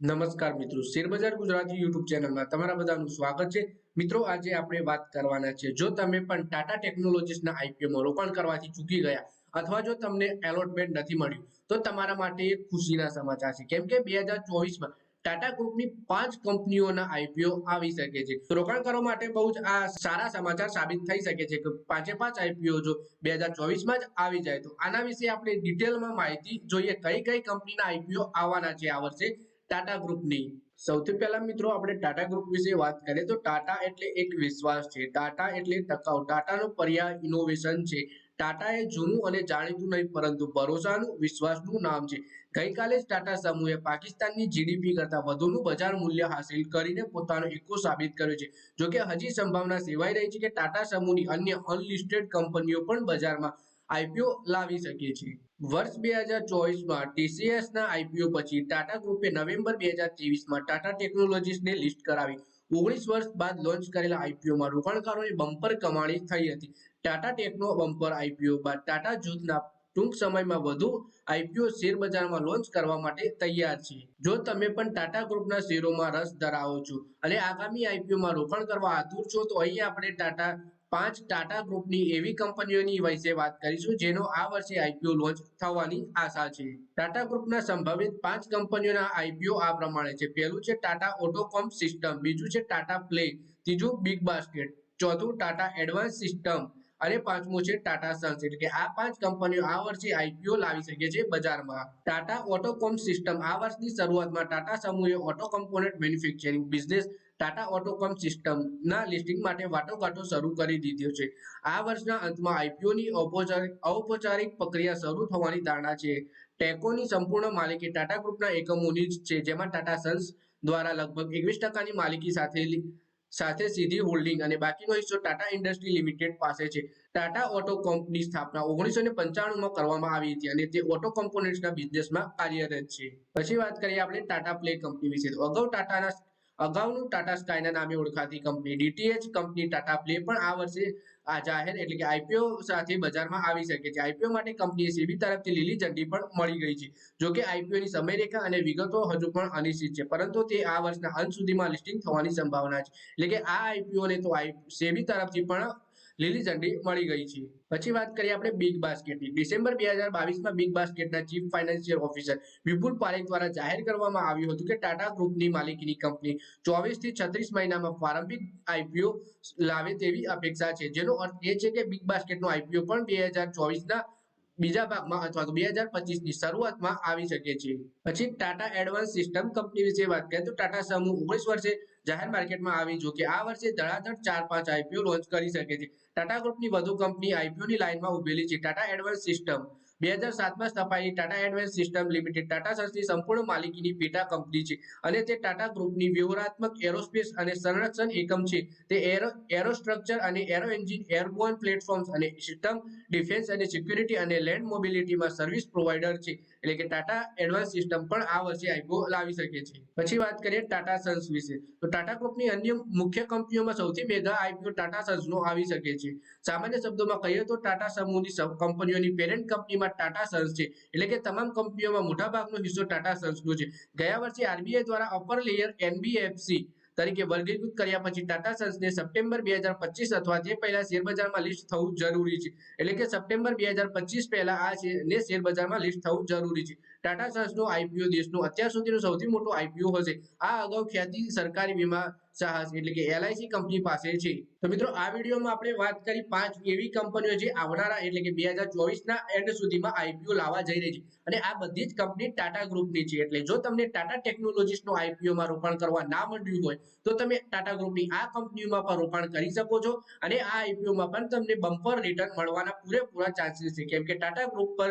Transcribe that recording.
નમસ્કાર મિત્રો. શેરબજાર ગુજરાતી યુટ્યુબ ચેનલમાં તમારા બધાનું સ્વાગત છે. મિત્રો, આજે આપણે વાત કરવાના છે. જો તમે પણ ટાટા ટેકનોલોજીસના આઈપીઓમાં રોકાણ કરવાથી ચૂકી ગયા અથવા જો તમને એલોટમેન્ટ નથી મળ્યું, તો તમારા માટે એક ખુશીના સમાચાર છે. કેમ કે બે હજાર ચોવીસમાં ટાટા ગ્રુપની પાંચ કંપનીઓના આઈપીઓ આવી શકે છે. રોકાણ કરવા માટે બહુ જ આ સારા સમાચાર સાબિત થઈ શકે છે કે પાંચે પાંચ આઈપીઓ જો બે હજાર ચોવીસમાં જ આવી જાય. તો આના વિશે આપણે ડિટેલમાં માહિતી જોઈએ કઈ કઈ કંપનીના આઈપીઓ આવવાના છે આ વર્ષે. ટાટા ગ્રુપની સૌથી પહેલા મિત્રો આપણે ટાટા ગ્રુપ વિશે વાત કરીએ તો ટાટા એટલે એક વિશ્વાસ છે. ટાટા એટલે ટકાઉ. ટાટાનો પર્યાય ઇનોવેશન છે. ટાટા એ જૂનું અને જાણીતું નહીં, પરંતુ ભરોસાનું, વિશ્વાસનું નામ છે. ગઈકાલે જ ટાટા સમૂહે પાકિસ્તાનની જીડીપી કરતા વધુનું બજાર મૂલ્ય હાંસિલ કરીને પોતાનો એકો સાબિત કર્યો છે. જોકે હજી સંભાવના સેવાઈ રહી છે કે ટાટા સમૂહની અન્ય અનલિસ્ટેડ કંપનીઓ પણ બજારમાં આઈપીઓ લાવી શકીએ છીએ વર્ષ બે હજાર ચોવીસમાં ટીસીએસના આઈપીઓ પછી ટાટા ગ્રુપે નવેમ્બર બે હજાર ત્રેવીસમાં ટાટા ટેકનોલોજીસને લિસ્ટ કરાવી. ઓગણીસ વર્ષ બાદ લોન્ચ કરેલા આઈપીઓમાં રોકાણકારોની બમ્પર કમાણી થઈ હતી. ટાટા ટેકનો બમ્પર આઈપીઓ બાદ ટાટા જૂથના ટૂંક સમયમાં વધુ આઈપીઓ શેર બજારમાં લોન્ચ કરવા માટે તૈયાર છે. જો તમે પણ ટાટા ગ્રુપના શેરોમાં રસ ધરાવો છો અને આગામી આઈપીઓમાં રોકાણ કરવા આતુર છો, તો અહીં આપણે ટાટા પાંચ ટાટા ગ્રુપની એવી કંપનીઓની વિશે વાત કરીશું, જેનો આ વર્ષે આઈપીઓ લોન્ચ થવાની આશા છે. ટાટા ગ્રુપના સંભવિત પાંચ કંપનીઓના આઈપીઓ આ પ્રમાણે છે. પહેલું છે ટાટા ઓટોકોમ સિસ્ટમ, બીજું છે ટાટા પ્લે, ત્રીજું બિગ બાસ્કેટ, ચોથું ટાટા એડવાન્સ સિસ્ટમ અને પાંચમું છે ટાટા સન્સ. એટલે કે આ પાંચ કંપનીઓ આ વર્ષે આઈપીઓ લાવી શકે છે બજારમાં. ટાટા ઓટોકોમ સિસ્ટમ આ વર્ષની શરૂઆતમાં Tata સમૂહે auto component manufacturing business Tata Autocomp સિસ્ટમના લિસ્ટિંગ માટે વાટોઘાટો શરૂ કરી દીધો છે. આ વર્ષના અંતમાં આઈપીઓની ઔપચારિક પ્રક્રિયા શરૂ થવાની ધારણા છે. ટેકોની સંપૂર્ણ માલિકી ટાટા ગ્રુપના એકમોની છે, જેમાં ટાટા સન્સ દ્વારા લગભગ એકવીસ ટકાની માલિકી સાથે સાથે સીધી હોલ્ડિંગ અને બાકીનો હિસ્સો ટાટા ઇન્ડસ્ટ્રી લિમિટેડ પાસે છે. ટાટા ઓટો કંપની સ્થાપના ઓગણીસો ને પંચાણુંમાં કરવામાં આવી હતી અને તે ઓટો કોમ્પોનેન્ટ્સના બિઝનેસમાં કાર્યરત છે. પછી વાત કરીએ આપણે ટાટા પ્લે કંપની વિશે. અગાઉ ટાટાના અગાઉનું ટાટા સ્કાયના નામે ઓળખાતી company DTH company Tata Play પણ આ વર્ષે આ જાહેર એટલે કે આઈપીઓ સાથે બજારમાં આવી શકે છે. આઈપીઓ માટે કંપનીએ સેબી તરફથી લીલી ઝંડી પણ મળી ગઈ છે. જો કે આઈપીઓની સમયરેખા અને વિગતો હજુ પણ અનિશ્ચિત છે, પરંતુ તે આ વર્ષના અંત સુધીમાં લિસ્ટિંગ થવાની સંભાવના છે. એટલે કે આ આઈપીઓને તો સેબી તરફથી પણ લીલી ઝંડી મળી ગઈ છે. પછી વાત કરીએ આપણે બિગ બાસ્કેટની ડિસેમ્બર બે હજાર બાવીસમાં big બાસ્કેટના chief financial officer Vipul Parekh દ્વારા જાહેર કરવામાં આવ્યું હતું કે ટાટા ગ્રુપની માલિકીની કંપની ચોવીસથી છત્રીસ મહિનામાં પ્રારંભિક આઈપીઓ લાવે તેવી અપેક્ષા છે. જેનો અર્થ એ છે કે બિગ બાસ્કેટનો આઈપીઓ પણ બે હજાર ચોવીસના બીજા ભાગમાં અથવા તો બે હજાર પચીસની શરૂઆતમાં આવી શકે છે પછી ટાટા એડવાન્સ સિસ્ટમ કંપની વિશે વાત કરીએ તો ટાટા સમૂહ ઓગણીસ વર્ષે જાહેર માર્કેટમાં આવી જો કે આ વર્ષે ધડાધડ ચાર પાંચ આઈપીઓ લોન્ચ કરી શકે છે. ટાટા ગ્રુપની વધુ કંપની આઈપીઓની લાઇનમાં ઉભેલી છે. ટાટા એડવાન્સ સિસ્ટમ બે હજાર સાતમાં સ્થપાયેલી Tata advance system limited. Tata સન્સની સંપૂર્ણ માલિકીની પેટા કંપની છે અને તે ટાટા ગ્રુપની વ્યૂહાત્મક એરોસ્પેસ અને સંરક્ષણ એકમ છે. તે એરો, એરોસ્ટ્રક્ચર અને એરો એન્જિન, એરબોર્ન પ્લેટફોર્મ્સ અને સિસ્ટમ ડિફેન્સ અને સિક્યુરિટી અને લેન્ડ મોબિલિટીમાં સર્વિસ પ્રોવાઇડર છે. એટલે કે ટાટા એડવાન્સ સિસ્ટમ પણ આ વર્ષે આઈપીઓ લાવી શકે છે. પછી વાત કરીએ ટાટા સન્સ વિશે. તો ટાટા ગ્રુપની અન્ય મુખ્ય કંપનીઓમાં સૌથી મેગા આઈપીઓ ટાટા સન્સનો આવી શકે છે. સામાન્ય શબ્દોમાં કહીએ તો ટાટા સમૂહની કંપનીઓની પેરેન્ટ કંપનીમાં ટાટા સન્સ છે. એટલે કે તમામ કંપનીઓમાં મોટાભાગનો હિસ્સો ટાટા સન્સનો છે. ગયા વર્ષે આરબીઆઈ દ્વારા અપર લેયર એનબીએફસી તરીકે વર્ગીકૃત કર્યા પછી ટાટા સન્સને સપ્ટેમ્બર બે હજાર પચીસ અથવા તે પહેલા શેરબજારમાં લિસ્ટ થવું જરૂરી છે. એટલે કે સપ્ટેમ્બર બે હજાર પચીસ પહેલા આ શેરબજારમાં લિસ્ટ થવું જરૂરી છે. ટાટા સન્સનું આઈપીઓ દેશનું અત્યાર સુધીનું સૌથી મોટો આઈપીઓ હશે. આ અગાઉ ખ્યાતિ સરકારી વીમા સાહસ એટલે કે એલઆઈસી કંપની પાસે છે. તો મિત્રો, આ વિડીયોમાં આપણે વાત કરી પાંચ એવી કંપનીઓ જે આવનારા એટલે કે બે હજાર એન્ડ સુધીમાં આઈપીઓ લાવવા જઈ રહી છે. અને આ બધી જ કંપની ટાટા ગ્રુપની છે. એટલે જો તમને ટાટા ટેકનોલોજીસનું આઈપીઓમાં રોકાણ કરવા ના મળ્યું હોય, તો તમે ટાટા ગ્રુપની આ કંપનીઓમાં પણ રોકાણ કરી શકો છો. અને આ આઈપીઓમાં પણ તમને બમ્પર રિટર્ન મળવાના પૂરેપૂરા ચાન્સીસ છે. કેમ કે ટાટા ગ્રુપ પર